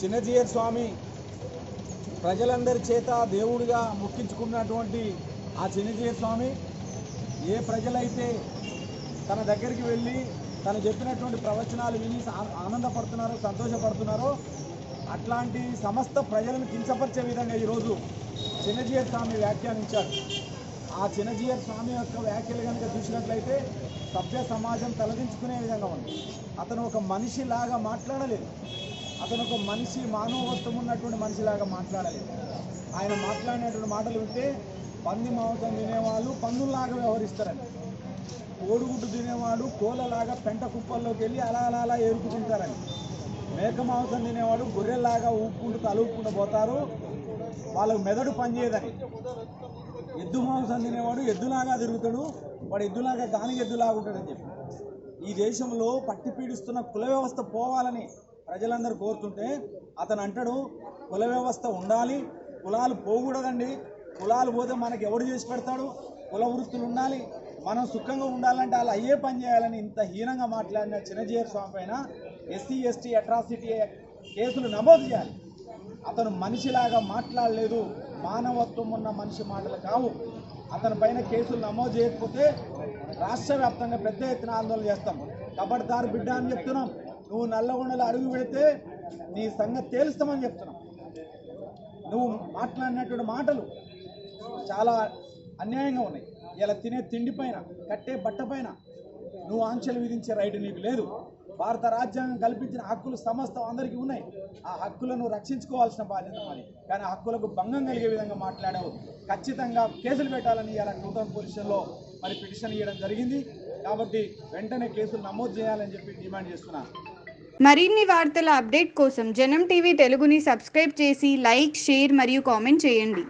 చిన్నజీయర్ స్వామి ప్రజలందరి చేత దేవుడిగా మొక్కించుకున్నటువంటి ఆ చిన్నజీయర్ స్వామి ఏ ప్రజలైతే తన దగ్గరికి వెళ్ళి తను చెప్పినటువంటి ప్రవచనాలు విని ఆనందపడుతున్నారో సంతోషపడుతున్నారో అట్లాంటి సమస్త ప్రజలను కించపరిచే విధంగా ఈరోజు చిన్నజీయర్ స్వామి వ్యాఖ్యానించారు. ఆ చిన్నజీయర్ స్వామి యొక్క వ్యాఖ్యలు కనుక చూసినట్లయితే సభ్య సమాజం తలదించుకునే విధంగా ఉంది. అతను ఒక మనిషిలాగా మాట్లాడలేదు. అతను ఒక మనిషి మానవత్వం ఉన్నటువంటి మనిషిలాగా మాట్లాడలేదు. ఆయన మాట్లాడినటువంటి మాటలు వింటే పంది మాంసం తినేవాళ్ళు పందుల్లాగా వ్యవహరిస్తారని. కోడిగుడ్డు తినేవాడు కోలలాగా పెంట కుప్పల్లోకి వెళ్ళి అలా అలా అలా ఏరుకుతుంటారని మేక మాంసం తినేవాడు గొర్రెల్లాగా ఊపుకుంటూ తలుపుకుంటూ పోతారు. వాళ్ళకు మెదడు పనిచేయదని. ఎద్దు మాంసం తినేవాడు ఎద్దులాగా తిరుగుతాడు వాడు ఎద్దులాగా దానికి ఎద్దులాగా ఉంటాడని చెప్పి. ఈ దేశంలో పట్టి పీడిస్తున్న కుల వ్యవస్థ పోవాలని ప్రజలందరూ కోరుతుంటే అతను అంటాడు కుల వ్యవస్థ ఉండాలి కులాలు పోకూడదండి కులాలు పోతే మనకి ఎవడు చేసి పెడతాడు కుల వృత్తులు ఉండాలి మనం సుఖంగా ఉండాలంటే వాళ్ళు అయ్యే పని చేయాలని ఇంత హీనంగా మాట్లాడిన చిన్నజీవ స్వామి పైన ఎస్సీ ఎస్టీ అట్రాసిటీ కేసులు నమోదు చేయాలి. అతను మనిషిలాగా మాట్లాడలేదు మానవత్వం ఉన్న మనిషి మాటలు కావు. అతని పైన కేసులు నమోదు చేయకపోతే రాష్ట్ర వ్యాప్తంగా పెద్ద ఎత్తున ఆందోళన చేస్తాం. కబడ్దారు బిడ్డ అని చెప్తున్నాం. నువ్వు నల్లగొండలో అడుగు పెడితే నీ సంగతి తేలుస్తామని చెప్తున్నాం. నువ్వు మాట్లాడినటువంటి మాటలు చాలా అన్యాయంగా ఉన్నాయి. ఇలా తినే తిండి పైన కట్టే బట్ట పైన నువ్వు ఆంక్షలు విధించే రైట్ నీకు లేదు. భారత రాజ్యాంగం కల్పించిన హక్కులు సమస్తం అందరికీ ఉన్నాయి. ఆ హక్కులను రక్షించుకోవాల్సిన బాధ్యత మరి కానీ హక్కులకు భంగం కలిగే విధంగా మాట్లాడావు. ఖచ్చితంగా కేసులు పెట్టాలని ఇలా టూ పొజిషన్లో మరి పిటిషన్ ఇవ్వడం జరిగింది. కాబట్టి వెంటనే కేసులు నమోదు చేయాలని చెప్పి డిమాండ్ చేస్తున్నాను మరిన్ని వార్తల అప్డేట్ కోసం జనం టీవీ తెలుగుని సబ్స్క్రైబ్ చేసి లైక్ షేర్ మరియు కామెంట్ చేయండి.